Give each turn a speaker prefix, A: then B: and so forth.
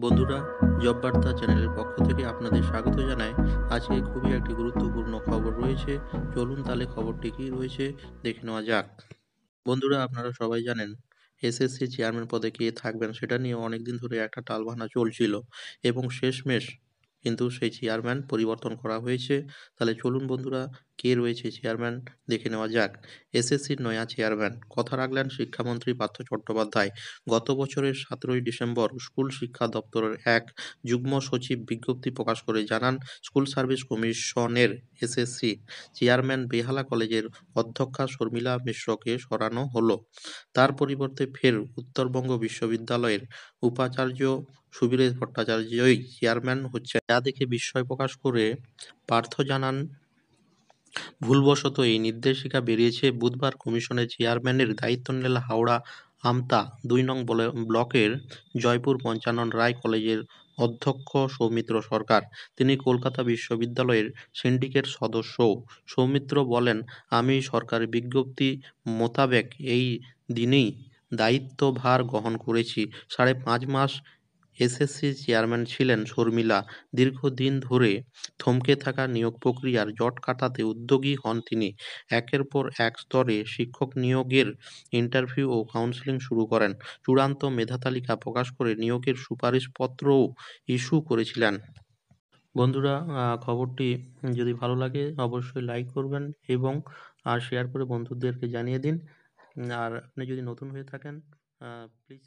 A: বন্ধুরা জব বার্তা চ্যানেলের পক্ষ থেকে আপনাদের স্বাগত জানাই। আজকে খুবই একটি গুরুত্বপূর্ণ খবর রয়েছে। চলুন তাহলে খবরটি কী রয়েছে দেখে নেওয়া যাক। বন্ধুরা, আপনারা সবাই জানেন, এসএসসি চেয়ারম্যান পদে কে থাকবেন সেটা নিয়ে অনেক দিন ধরে একটা টালবাহানা চলছিল এবং শেষমেশ কিন্তু সেই চেয়ারম্যান পরিবর্তন করা হয়েছে। তাহলে চলুন বন্ধুরা কে রয়েছে চেয়ারম্যান? দেখে নেওয়া যাক। এসএসসির নয়া চেয়ারম্যান। কথা রাখলেন শিক্ষামন্ত্রী পার্থ চট্টোপাধ্যায়। গত বছরের সতেরোই ডিসেম্বর স্কুল শিক্ষা দপ্তরের এক যুগ্ম সচিব বিজ্ঞপ্তি প্রকাশ করে জানান স্কুল সার্ভিস কমিশনের এসএসসি চেয়ারম্যান বেহালা কলেজের অধ্যক্ষা শর্মিলা মিশ্রকে সরানো হলো। তার পরিবর্তে ফের উত্তরবঙ্গ বিশ্ববিদ্যালয়ের উপাচার্য সুবীরেশ ভট্টাচার্যই চেয়ারম্যান হচ্ছে যা দেখে বিস্ময় প্রকাশ করে পার্থ জানান ভুলবশত এই নির্দেশিকা বেরিয়েছে বুধবার কমিশনের চেয়ারম্যানের দায়িত্ব নিলেন হাওড়া আমতা দুই নং ব্লকের জয়পুর পঞ্চানন রায় কলেজের অধ্যক্ষ সৌমিত্র সরকার। তিনি কলকাতা বিশ্ববিদ্যালয়ের সিন্ডিকেট সদস্যও সৌমিত্র বলেন, আমি সরকারি বিজ্ঞপ্তি মোতাবেক এই দিনেই দায়িত্বভার গ্রহণ করেছি। সাড়ে পাঁচ মাস এসএসসি চেয়ারম্যান ছিলেন শর্মিলা। দীর্ঘদিন ধরে থমকে থাকা নিয়োগ প্রক্রিয়ার জট কাটাতে উদ্যোগী হন তিনি। একের পর এক স্তরে শিক্ষক নিয়োগের ইন্টারভিউ ও কাউন্সেলিং শুরু করেন। চূড়ান্ত মেধা তালিকা প্রকাশ করে নিয়োগের সুপারিশপত্রও ইস্যু করেছিলেন। বন্ধুরা খবরটি যদি ভালো লাগে অবশ্যই লাইক করবেন এবং আর শেয়ার করে বন্ধুদেরকে জানিয়ে দিন। আর আপনি যদি নতুন হয়ে থাকেন প্লিজ